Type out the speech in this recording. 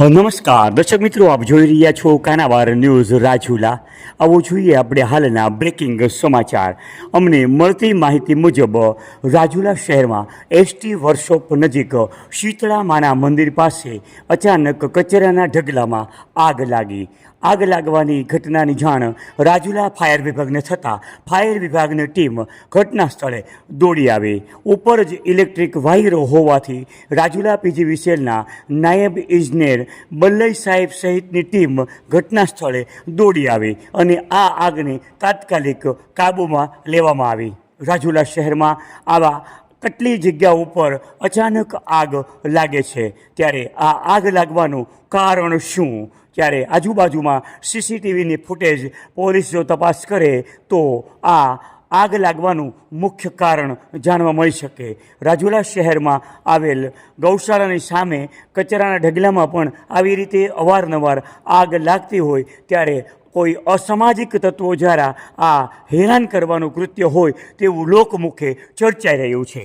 નમસ્કાર. દર્શક મિત્રો, આપ જોઈ રહ્યા છો કાનાવાર ન્યૂઝ રાજુલા. આવો જોઈએ આપણે હાલના બ્રેકિંગ સમાચાર. અમને મળતી માહિતી મુજબ, રાજુલા શહેરમાં એસટી વર્કશોપ નજીક શીતળા માના મંદિર પાસે અચાનક કચરાના ઢગલામાં આગ લાગી. આગ લાગવાની ઘટનાની જાણ રાજુલા ફાયર વિભાગને થતાં ફાયર વિભાગની ટીમ ઘટના સ્થળે દોડી આવી. ઉપર જ ઇલેક્ટ્રિક વાયરો હોવાથી રાજુલા પીજીવીસીએલના નાયબ ઇજનેર બલ્લઈ સાહેબ સહિતની ટીમ ઘટના સ્થળે દોડી આવી અને આ આગને તાત્કાલિક કાબૂમાં લેવામાં આવી. રાજુલા શહેરમાં આવા કેટલી જગ્યા ઉપર અચાનક આગ લાગે છે. ત્યારે આ આગ લાગવાનું કારણ શું? ત્યારે આજુબાજુમાં સીસીટીવીની ફૂટેજ પોલીસ જો તપાસ કરે તો આ આગ લાગવાનું મુખ્ય કારણ જાણવા મળી શકે. રાજુલા શહેરમાં આવેલ ગૌશાળાની સામે કચરાના ઢગલામાં પણ આવી રીતે અવારનવાર આગ લાગતી હોય ત્યારે કોઈ અસામાજિક તત્વો દ્વારા આ હેરાન કરવાનું કૃત્ય હોય તેવું લોકમુખે ચર્ચાઈ રહ્યું છે.